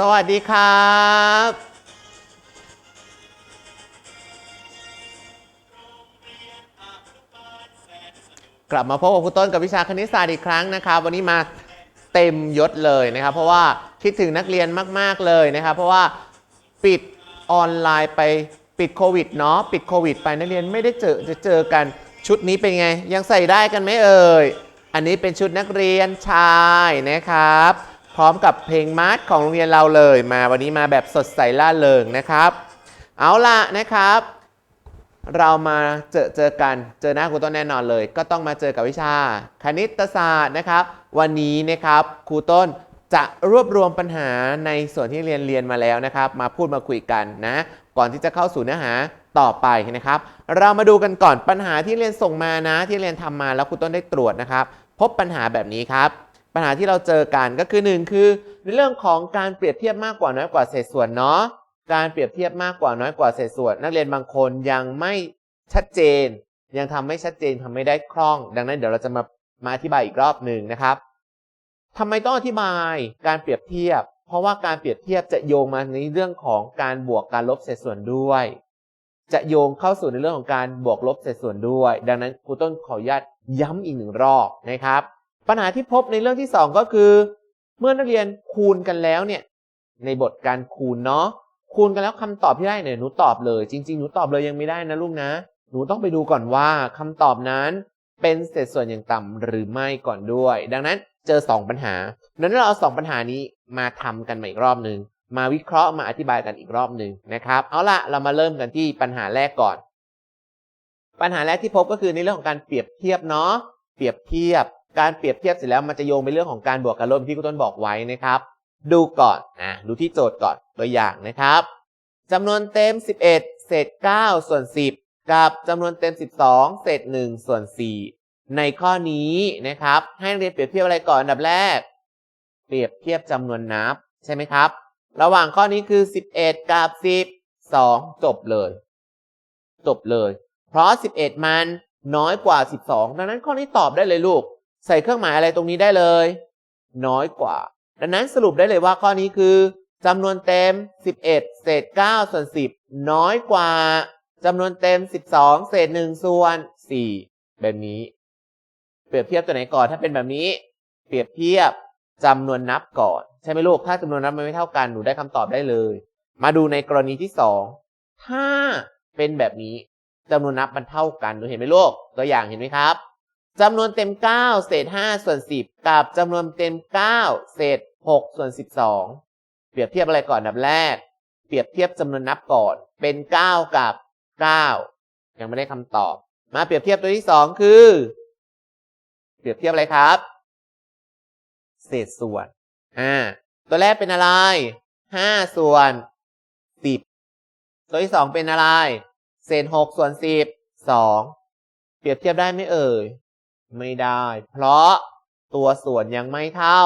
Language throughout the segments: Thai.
สวัสดีครับกลับมาพบกับครูต้นกับวิชาคณิตศาสตร์อีกครั้งนะครับ วันนี้มาเต็มยศเลยนะครับ เพราะว่าคิดถึงนักเรียนมาก ๆ เลยนะครับ เพราะว่าปิดออนไลน์ไปปิดโควิดเนาะปิดโควิด ไปนักเรียนไม่ได้เจอจะเจอกันชุดนี้เป็นไง ยังใส่ได้กันไหมเอ่ย อันนี้เป็นชุดนักเรียนชายนะครับ พร้อมกับเพลงมาร์ชของโรงเรียนเราเลยมาวันนี้มาแบบสดใสล่าเริงนะครับ เอาล่ะนะครับ เรามาเจอเจอกันเจอหน้าครูต้นแน่นอนเลย ก็ต้องมาเจอกับวิชา คณิตศาสตร์นะครับ วันนี้นะครับครูต้นจะรวบรวมปัญหาในส่วนที่เรียนเรียนมาแล้วนะครับ มาพูดมาคุยกันนะ ก่อนที่จะเข้าสู่เนื้อหาต่อไปนะครับ เรามาดูกันก่อนปัญหาที่เรียนส่งมานะ ที่เรียนทำมาแล้วครูต้นได้ตรวจนะครับ พบปัญหาแบบนี้ครับ ปัญหาที่เราเจอกันก็คือ1คือ ในเรื่องของการเปรียบเทียบมากกว่าน้อยกว่าเศษส่วนเนาะการเปรียบเทียบมากกว่าน้อยกว่าเศษส่วน นักเรียนบางคนยังไม่ชัดเจน ยังทำไม่ชัดเจนทำไม่ได้คล่อง ดังนั้นเดี๋ยวเราจะมามาอธิบายอีกรอบหนึ่งนะครับทำไมต้องอธิบายการเปรียบเทียบ เพราะว่าการเปรียบเทียบจะโยงมาในเรื่องของการบวกการลบเศษส่วนด้วย จะโยงเข้าสู่ในเรื่องของการบวกลบเศษส่วนด้วย ดังนั้นครูต้นขออนุญาตย้ำอีกหนึ่งรอบนะครับ ปัญหาที่พบในเรื่องที่สองก็คือ เมื่อนักเรียนคูณกันแล้วเนี่ยในบทการคูณเนาะคูณกันแล้วคำตอบที่ได้เนี่ยหนูตอบเลย จริง ๆ หนูตอบเลยยังไม่ได้นะลูกนะ หนูต้องไปดูก่อนว่าคำตอบนั้นเป็นเศษส่วนอย่างต่ำหรือไม่ก่อนด้วย ดังนั้นเจอ 2 ปัญหาดังนั้นเราเอาสองปัญหานี้มาทำกันใหม่อีกรอบหนึ่งมาวิเคราะห์มาอธิบายกันอีกรอบหนึ่งนะครับ เอาละเรามาเริ่มกันที่ปัญหาแรกก่อน ปัญหาแรกที่พบก็คือในเรื่องของการเปรียบเทียบเนาะเปรียบเทียบ การเปรียบเทียบเสร็จแล้วมันจะโยงไปเรื่องของการบวกการลบที่คุณต้นบอกไว้นะครับ ดูก่อนอะดูที่โจทย์ก่อนตัวอย่างนะครับจำนวนเต็ม 11 เศษ 9 ส่วน 10 กับจำนวนเต็ม 12 เศษ 1 ส่วน 4 ในข้อนี้นะครับ ให้นักเรียนเปรียบเทียบอะไรก่อนอันดับแรก เปรียบเทียบจำนวนนับใช่ไหมครับ ระหว่างข้อนี้คือ 11 กับ12จบเลย จบเลย เพราะ 11 มันน้อยกว่า 12 ดังนั้นข้อนี้ตอบได้เลยลูก ใส่เครื่องหมายอะไรตรงนี้ได้เลย น้อยกว่า ดังนั้นสรุปได้เลยว่าข้อนี้คือจำนวนเต็ม 11 เศษ 9 ส่วน 10 น้อยกว่าจำนวนเต็ม 12 เศษ 1 ส่วน 4 แบบนี้ เปรียบเทียบตัวไหนก่อนถ้าเป็นแบบนี้ เปรียบเทียบจำนวนนับก่อน ใช่ไหมลูก ถ้าจำนวนนับมันไม่เท่ากัน หนูได้คำตอบได้เลย มาดูในกรณีที่ 2 ถ้าเป็นแบบนี้จำนวนนับมันเท่ากัน หนูเห็นไหมลูก ตัวอย่างเห็นไหมครับ จำนวนเต็ม 9 เศษ 5 ส่วน 10 กับจำนวนเต็ม 9 เศษ 6 ส่วน 12 เปรียบเทียบอะไรก่อนอันดับแรก เปรียบเทียบจำนวนนับก่อน เป็น 9 กับ 9 ยังไม่ได้คำตอบ มาเปรียบเทียบตัวที่ 2 คือ เปรียบเทียบอะไรครับ เศษส่วน อ่า ตัวแรกเป็นอะไร 5 ส่วน 10 ตัวที่ 2 เป็นอะไร เศษ 6 ส่วน 10 2 เปรียบเทียบได้ไหมเอ่ย ไม่ได้ เพราะตัวส่วนยังไม่เท่า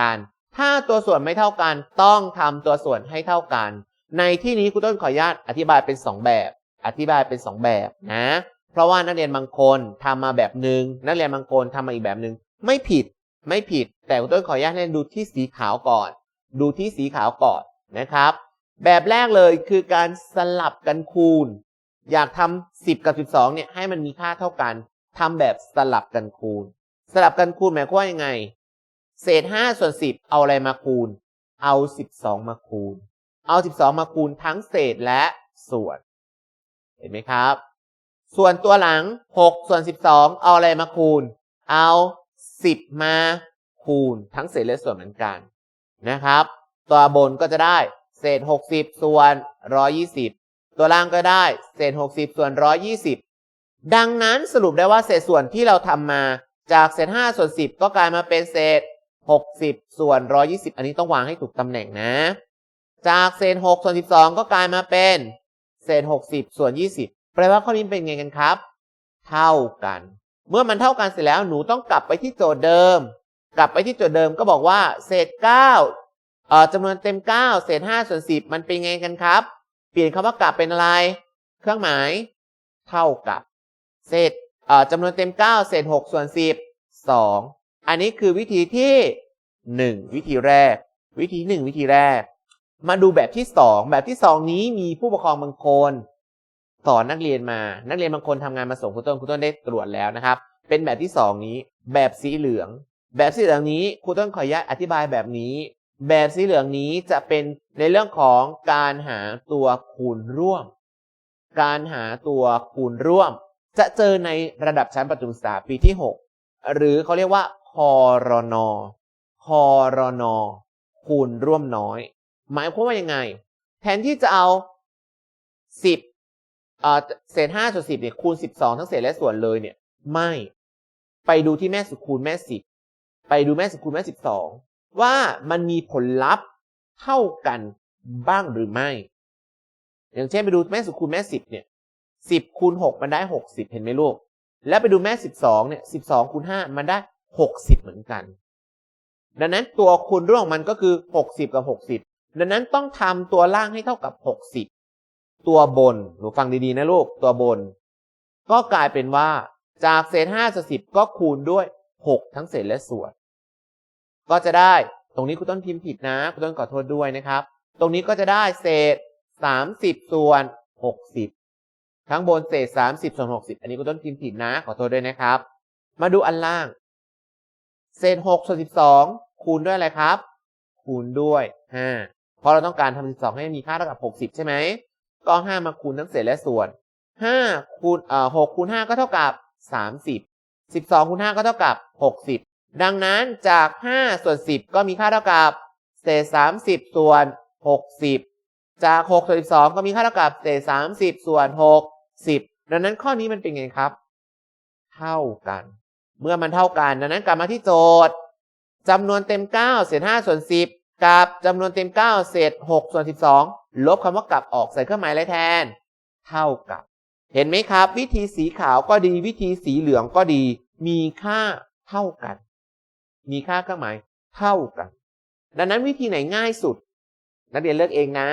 กัน ถ้าตัวส่วนไม่เท่ากัน ต้องทำตัวส่วนให้เท่ากัน ในที่นี้ครูต้นขออนุญาตอธิบายเป็น 2 แบบ อธิบายเป็น 2 แบบนะ เพราะว่านักเรียนบางคนทำมาแบบหนึ่งนักเรียนบางคนทำมาอีกแบบหนึ่งไม่ผิดไม่ผิด แต่ครูต้นขออนุญาตให้ดูที่สีขาวก่อน ดูที่สีขาวก่อนนะครับ แบบแรกเลยคือการสลับกันคูณ อยากทำ10 กับ 12เนี่ยให้มันมีค่าเท่ากัน ทำแบบสลับกันคูณ สลับกันคูณหมายความว่ายังไง เศษ5ส่วน10เอาอะไรมาคูณ เอา12มาคูณ เอา12มาคูณทั้งเศษและส่วน เห็นไหมครับ ส่วนตัวหลัง6ส่วน12เอาอะไรมาคูณ เอา10มาคูณทั้งเศษและส่วนเหมือนกันนะครับ ตัวบนก็จะได้เศษ 60 ส่วน 120 ตัวล่างก็ได้ เศษ 60 ส่วน 120 ดังนั้นสรุปได้ว่าเศษส่วนที่เราทำมาจากเศษ5ส่วน10ก็กลายมาเป็นเศษ60ส่วน120อันนี้ต้องวางให้ถูกตำแหน่งนะ จากเศษ6ส่วน12ก็กลายมาเป็นเศษ60ส่วน20แปลว่าข้อนี้เป็นไงกันครับ เท่ากัน เมื่อมันเท่ากันเสร็จแล้วหนูต้องกลับไปที่โจทย์เดิม กลับไปที่โจทย์เดิมก็บอกว่า เศษ9เอ่อจำนวนเต็ม9เศษ5ส่วน10มันเป็นไงกันครับ เปลี่ยนคำว่ากลับเป็นอะไร เครื่องหมาย เท่ากับ เศษจำนวนเต็ม 9 เศษ 6 ส่วน 10 2 อันนี้คือวิธีที่ 1 วิธีแรก วิธี 1 วิธีแรก มาดูแบบที่สองแบบที่สองนี้มีผู้ปกครองบางคนสอนนักเรียนมา นักเรียนบางคนทำงานมาส่งครูต้นครูต้นได้ตรวจแล้วนะครับ เป็นแบบที่สองนี้ แบบสีเหลือง แบบสีเหลืองนี้ครูต้นขออนุญาตอธิบายแบบนี้ แบบสีเหลืองนี้จะเป็นในเรื่องของการหาตัวคูณร่วม การหาตัวคูณร่วม จะเจอในระดับชั้นประถมศึกษาปีที่ 6 หรือเขาเรียกว่าคอรนคอรนคูณร่วมน้อย หมายความว่ายังไง แทนที่จะเอา 10เอ่อเศษ5ส่วน10เนี่ยคูณ 12 ทั้งเศษและส่วนเลยเนี่ย ไม่ ไปดูที่แม่สุดคูณแม่ 10 ไปดูแม่สุดคูณแม่ 12 ว่ามันมีผลลัพธ์เท่ากันบ้างหรือไม่ อย่างเช่นไปดูแม่สุดคูณแม่ 10 เนี่ย 10คูณ6มันได้60เห็นไหมลูก แล้วไปดูแม่12เนี่ย12คูณ5มันได้60เหมือนกัน ดังนั้นตัวคูณร่วมของมันก็คือ60กับ60ดังนั้นต้องทำตัวล่างให้เท่ากับ60ตัวบนหนูฟังดีๆนะลูกตัวบน ก็กลายเป็นว่าจากเศษ5ส่วน10ก็คูณด้วย6ทั้งเศษและส่วน ก็จะได้ตรงนี้คุณต้นพิมพ์ผิดนะคุณต้นขอโทษด้วยนะครับ ตรงนี้ก็จะได้เศษ30ส่วน60 ข้างบนเศษ30ส่วน60อันนี้คุณต้นพิมพ์ผิดนะ ขอโทษด้วยนะครับ มาดูอันล่าง เศษ6ส่วน12คูณด้วยอะไรครับ คูณด้วย5เพราะเราต้องการทำ12ให้มีค่าเท่ากับ60ใช่ไหมก็5มาคูณทั้งเศษและส่วน5คูณเอ่อ6คูณ5ก็เท่ากับ30 12คูณ5ก็เท่ากับ60ดังนั้นจาก5ส่วน10ก็มีค่าเท่ากับ เศษ30ส่วน60จาก6ส่วน12ก็มีค่าเท่ากับเศษ30ส่วน 60ดังนั้นข้อนี้มันเป็นไงครับ เท่ากัน เมื่อมันเท่ากัน ดังนั้นกลับมาที่โจทย์จำนวนเต็ม 9 เศษ5ส่วน 10 กับจำนวนเต็ม 9 เศษ6ส่วน 12 ลบคำว่ากลับออกใส่เครื่องหมายอะไรแทน เท่ากับ เห็นไหมครับ วิธีสีขาวก็ดี วิธีสีเหลืองก็ดี มีค่าเท่ากัน มีค่าเครื่องหมายเท่ากัน ดังนั้นวิธีไหนง่ายสุด นักเรียนเลือกเองนะ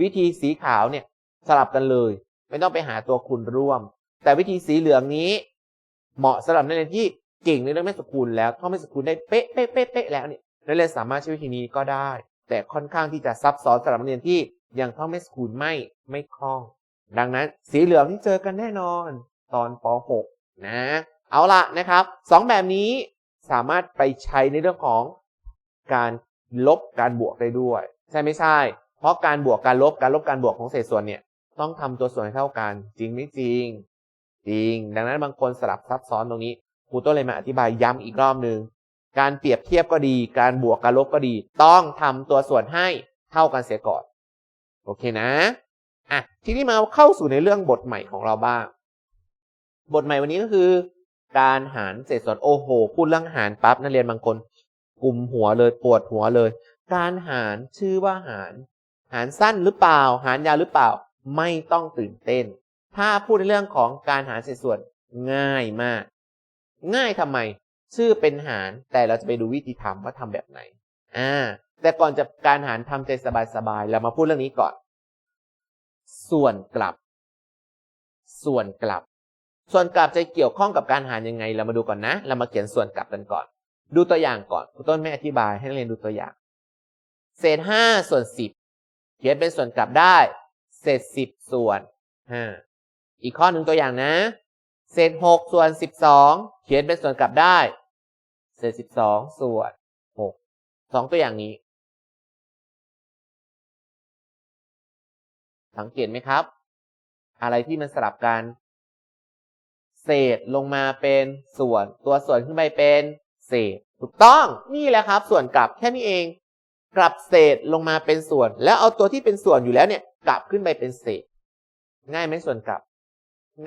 วิธีสีขาวเนี่ยสลับกันเลย ไม่ต้องไปหาตัวคูณร่วม แต่วิธีสีเหลืองนี้ เหมาะสำหรับนักเรียนที่เก่งในเรื่องแม่สกุลแล้วท่องแม่สกุลได้เป๊ะเป๊ะเป๊ะเป๊ะแล้วเนี่ยนักเรียนสามารถใช้วิธีนี้ก็ได้ แต่ค่อนข้างที่จะซับซ้อนสำหรับนักเรียนที่ยังท่องแม่สกุลไม่ไม่คล่อง ดังนั้นสีเหลืองที่เจอกันแน่นอน ตอนป .6 นะ เอาละนะครับสองแบบนี้สามารถไปใช้ในเรื่องของการลบการบวกได้ด้วย ใช่ไม่ใช่ เพราะการบวกการลบการลบการบวกของเศษส่วนเนี่ย ต้องทำตัวส่วนให้เท่ากัน จริงไม่จริง จริง ดังนั้นบางคนสลับซับซ้อนตรงนี้ครูต้นเลยมาอธิบายย้ำอีกรอบหนึ่งการเปรียบเทียบก็ดี การบวกการลบก็ดี ต้องทำตัวส่วนให้เท่ากันเสียก่อน โอเคนะอะทีนี้มาเข้าสู่ในเรื่องบทใหม่ของเราบ้าง บทใหม่วันนี้ก็คือ การหารเศษส่วนโอ้โหพูดเรื่องหารปั๊บนักเรียนบางคนกลุ่มหัวเลยปวดหัวเลย การหารชื่อว่าหาร หารสั้นหรือเปล่า หารยาวหรือเปล่า ไม่ต้องตื่นเต้น ถ้าพูดในเรื่องของการหารเศษส่วนง่ายมาก ง่ายทำไม ชื่อเป็นหารแต่เราจะไปดูวิธีทำว่าทำแบบไหน อ่า แต่ก่อนจะการหารทำใจสบายๆเรามาพูดเรื่องนี้ก่อน ส่วนกลับ ส่วนกลับ ส่วนกลับจะเกี่ยวข้องกับการหารยังไง เรามาดูก่อนนะ เรามาเขียนส่วนกลับกันก่อน ดูตัวอย่างก่อนคุณต้นไม่อธิบายให้นักเรียนดูตัวอย่าง เศษห้าส่วนสิบเขียนเป็นส่วนกลับได้ เศษสิบส่วนห้าอีกข้อหนึ่งตัวอย่างนะ เศษหกส่วนสิบสองเขียนเป็นส่วนกลับได้ เศษสิบสองส่วนหกสองตัวอย่างนี้ สังเกตไหมครับ อะไรที่มันสลับกัน เศษลงมาเป็นส่วน ตัวส่วนขึ้นไปเป็นเศษ ถูกต้อง นี่แหละครับ ส่วนกลับแค่นี้เอง กลับเศษลงมาเป็นส่วน แล้วเอาตัวที่เป็นส่วนอยู่แล้วเนี่ย กลับขึ้นไปเป็นเศษ ง่ายไหมส่วนกลับ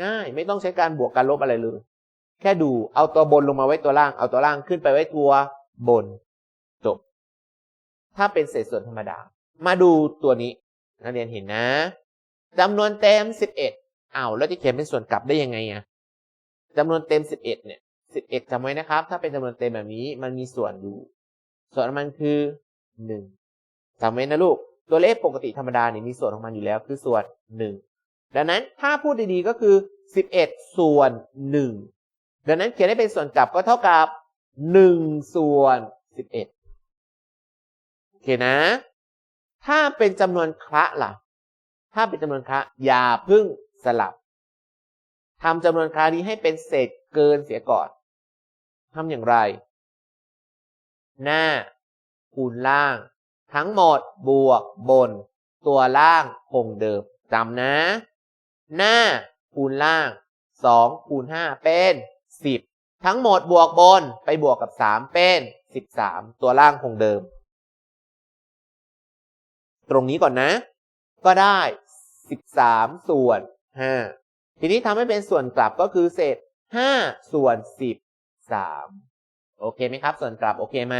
ง่ายไม่ต้องใช้การบวกการลบอะไรเลย แค่ดูเอาตัวบนลงมาไว้ตัวล่าง เอาตัวล่างขึ้นไปไว้ตัวบน จบ ถ้าเป็นเศษส่วนธรรมดา มาดูตัวนี้ นักเรียนเห็นนะจำนวนเต็มสิบเอ็ดอ้าวแล้วจะเขียนเป็นส่วนกลับได้ยังไงอะจำนวนเต็มสิบเอ็ดเนี่ยสิบเอ็ดจำไว้นะครับ ถ้าเป็นจำนวนเต็มแบบนี้มันมีส่วนอยู่ ส่วนมันคือหนึ่งจำไว้นะลูก ตัวเลขปกติธรรมดาเนี่ยมีส่วนของมันอยู่แล้วคือส่วนหนึ่งดังนั้นถ้าพูดดีๆก็คือสิบเอ็ดส่วนหนึ่งดังนั้นเขียนให้เป็นส่วนกลับก็เท่ากับหนึ่งส่วนสิบเอ็ดโอเคนะ ถ้าเป็นจำนวนคละล่ะ ถ้าเป็นจำนวนคละอย่าเพึ่งสลับทำจำนวนคละนี้ให้เป็นเศษเกินเสียก่อนทำอย่างไร หน้าคูณล่าง ทั้งหมดบวกบน ตัวล่างคงเดิมจำนะ หน้าคูณล่าง2คูณ5เป็น 10 ทั้งหมดบวกบนไปบวกกับ 3 เป็น 13 ตัวล่างคงเดิม ตรงนี้ก่อนนะ ก็ได้ 13 ส่วน 5 ทีนี้ทำให้เป็นส่วนกลับก็คือเศษ 5 ส่วน 13 โอเคไหมครับ ส่วนกลับโอเคไหม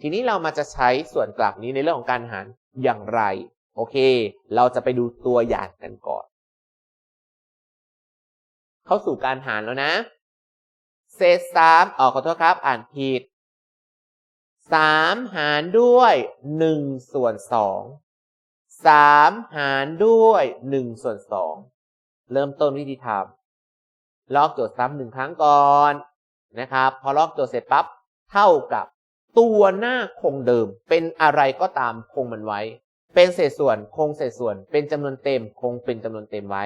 ทีนี้เรามาจะใช้ส่วนกลับนี้ในเรื่องของการหารอย่างไร โอเค เราจะไปดูตัวอย่างกันก่อน เข้าสู่การหารแล้วนะ เศษสามออกขอโทษครับ อ่านผิดสามหารด้วยหนึ่งส่วนสองสามหารด้วยหนึ่งส่วนสองเริ่มต้นวิธีทำลอกโจทย์ซ้ำหนึ่งครั้งก่อนนะครับ พอลอกโจทย์เสร็จปั๊บเท่ากับ ตัวหน้าคงเดิม เป็นอะไรก็ตามคงมันไว้ เป็นเศษส่วนคงเศษส่วน เป็นจำนวนเต็มคงเป็นจำนวนเต็มไว้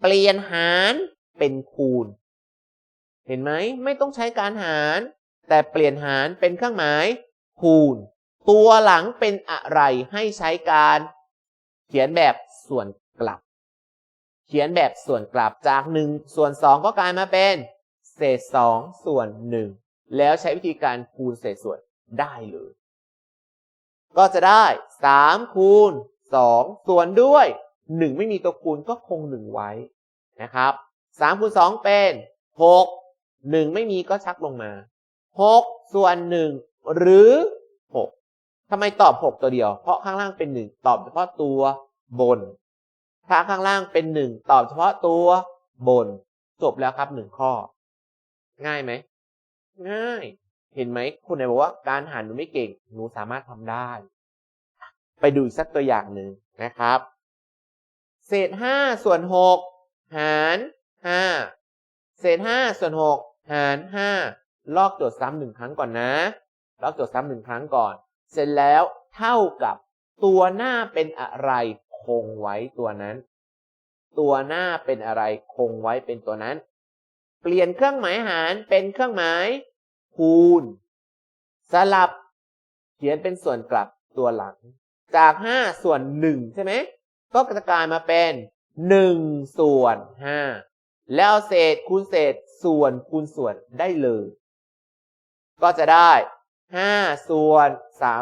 เปลี่ยนหารเป็นคูณ เห็นไหมไม่ต้องใช้การหาร แต่เปลี่ยนหารเป็นเครื่องหมาย คูณ ตัวหลังเป็นอะไรให้ใช้การ เขียนแบบส่วนกลับ เขียนแบบส่วนกลับจาก1ส่วน2ก็กลายมาเป็น เศษ2ส่วน1แล้วใช้วิธีการคูณเศษส่วน ได้เลย ก็จะได้3คูณ2ส่วนด้วย 1 ไม่มีตัวคูณก็คง 1 ไว้นะครับ3คูณ2เป็น 6 1 ไม่มีก็ชักลงมา 6 ส่วน 1 หรือ 6ทำไมตอบ 6 ตัวเดียว เพราะข้างล่างเป็น 1 ตอบเฉพาะตัวบน ถ้าข้างล่างเป็น 1 ตอบเฉพาะตัวบน จบแล้วครับ 1 ข้อ ง่ายไหม ง่าย เห็นไหมคุณไหนบอกว่าการหารหนูไม่เก่ง หนูสามารถทำได้ ไปดูอีกสักตัวอย่างหนึ่งนะครับ เศษ5ส่วน6หารห้าเศษห้าส่วนหกหารห้าลอกโจทย์ซ้ำหนึ่งครั้งก่อนนะ ลอกโจทย์ซ้ำหนึ่งครั้งก่อน เสร็จแล้วเท่ากับตัวหน้าเป็นอะไรคงไว้ตัวนั้น ตัวหน้าเป็นอะไรคงไว้เป็นตัวนั้น เปลี่ยนเครื่องหมายหารเป็นเครื่องหมาย คูณ สลับ เขียนเป็นส่วนกลับตัวหลัง จากห้าส่วนหนึ่งใช่ไหม ก็จะกลายมาเป็นหนึ่งส่วนห้าแล้วเศษคูณเศษส่วนคูณส่วนได้เลย ก็จะได้ 5 ส่วน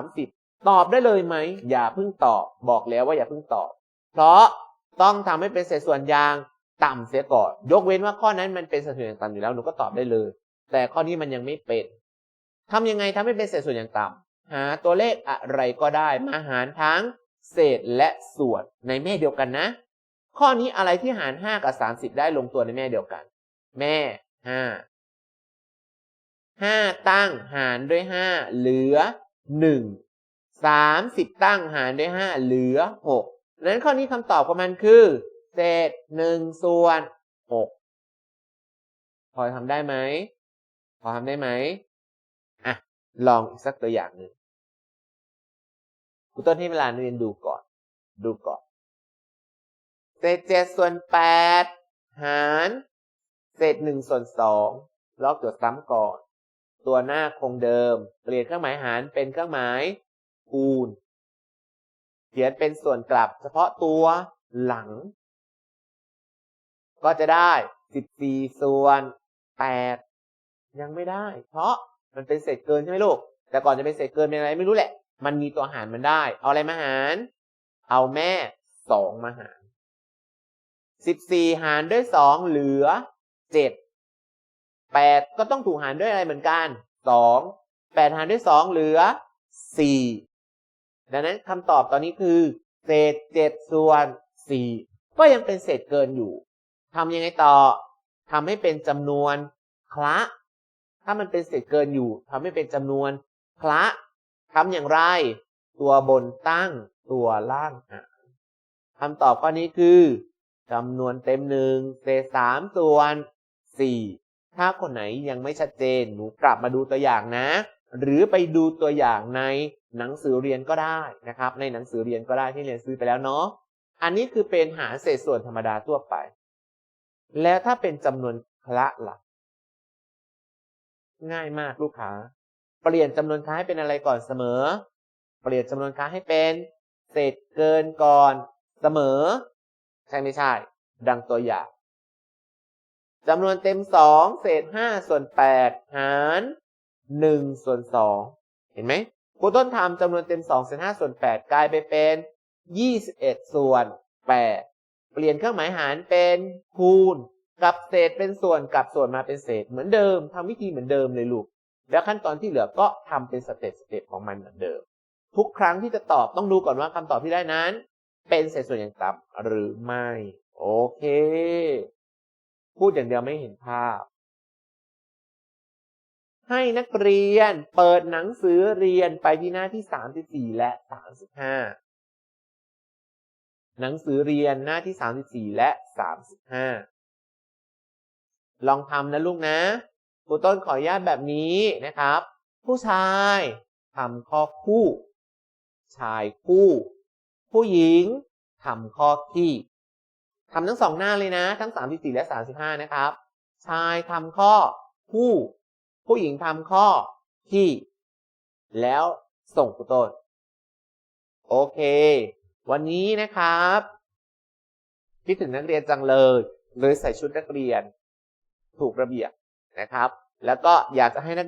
30 ตอบได้เลยไหม อย่าเพิ่งตอบ บอกแล้วว่าอย่าเพิ่งตอบ เพราะต้องทำให้เป็นเศษส่วนยางต่ำเสียก่อน ยกเว้นว่าข้อนั้นมันเป็นเศษส่วนยางต่ำอยู่แล้วหนูก็ตอบได้เลย แต่ข้อนี้มันยังไม่เป็นทำยังไงทำให้เป็นเศษส่วนอย่างต่ำหาตัวเลขอะไรก็ได้มาหารทั้งเศษและส่วนในแม่เดียวกันนะ ข้อนี้อะไรที่หาร 5 กับ 30 ได้ลงตัวในแม่เดียวกัน แม่ 5 5 ตั้งหารด้วย 5 เหลือ 1 30 ตั้งหารด้วย 5 เหลือ6ดังนั้นข้อนี้คำตอบของมันคือ เศษ 1 ส่วน 6 พอทำได้ไหม พอทำได้ไหมอะลองอีกสักตัวอย่างหนึ่งครูต้นให้เวลาเรียนดูก่อน ดูก่อนเศษเจ็ดส่วนแปดหารเศษหนึ่งส่วนสองลอกตัวซ้ำก่อน ตัวหน้าคงเดิม เปลี่ยนเครื่องหมายหารเป็นเครื่องหมายคูณ เขียนเป็นส่วนกลับเฉพาะตัวหลัง ก็จะได้สิบสี่ส่วนแปด ยังไม่ได้ เพราะมันเป็นเศษเกินใช่ไหมลูก แต่ก่อนจะเป็นเศษเกินเป็นอะไรไม่รู้แหละ มันมีตัวหารมันได้ เอาอะไรมาหาร เอาแม่สองมาหารสิบสี่หารด้วยสองเหลือเจ็ดแปดก็ต้องถูกหารด้วยอะไรเหมือนกันสองแปดหารด้วยสองเหลือสี่ดังนั้นคำตอบตอนนี้คือ เศษเจ็ดส่วนสี่ก็ยังเป็นเศษเกินอยู่ทำยังไงต่อทำให้เป็นจำนวนคละ ถ้ามันเป็นเศษเกินอยู่ทำให้เป็นจำนวนคละทำอย่างไร ตัวบนตั้งตัวล่างหารคำตอบข้อนี้คือจำนวนเต็มหนึ่งเศษสามส่วนสี่ถ้าคนไหนยังไม่ชัดเจน หนูกลับมาดูตัวอย่างนะ หรือไปดูตัวอย่างในหนังสือเรียนก็ได้นะครับ ในหนังสือเรียนก็ได้ที่เรียนซื้อไปแล้วเนาะอันนี้คือเป็นหารเศษส่วนธรรมดาทั่วไป แล้วถ้าเป็นจำนวนคละล่ะ ง่ายมากลูกค้า เปลี่ยนจำนวนค้าให้เป็นอะไรก่อนเสมอ เปลี่ยนจำนวนค้าให้เป็นเศษเกินก่อนเสมอ ใช่ไม่ใช่ ดังตัวอย่างจำนวนเต็มสองเศษห้าส่วนแปดหารหนึ่งส่วนสองเห็นไหมครูต้นทำจำนวนเต็มสองเศษห้าส่วนแปดกลายไปเป็นยี่สิบเอ็ดส่วนแปดเปลี่ยนเครื่องหมายหารเป็นคูณ กับเศษเป็นส่วนกับส่วนมาเป็นเศษเหมือนเดิมทำวิธีเหมือนเดิมเลยลูก แล้วขั้นตอนที่เหลือก็ทำเป็นสเต็ปสเต็ปของมันเหมือนเดิม ทุกครั้งที่จะตอบต้องดูก่อนว่าคำตอบที่ได้นั้น เป็นเศษส่วนอย่างต่ำหรือไม่ โอเค พูดอย่างเดียวไม่เห็นภาพ ให้นักเรียนเปิดหนังสือเรียนไปที่หน้าที่ 34 และ 35 หนังสือเรียนหน้าที่ 34 และ 35 ลองทำนะลูกนะครูต้นขออนุญาตแบบนี้นะครับ ผู้ชายทำข้อคู่ ชายคู่ ผู้หญิงทำข้อขี้ทำทั้งสองหน้าเลยนะ ทั้ง 34 และ 35 นะครับ ชายทำข้อคู่ ผู้หญิงทำข้อขี้แล้วส่งครูต้น โอเค วันนี้นะครับคิดถึงนักเรียนจังเลย เลยใส่ชุดนักเรียน ถูกระเบียบนะครับ แล้วก็อยากจะให้นัก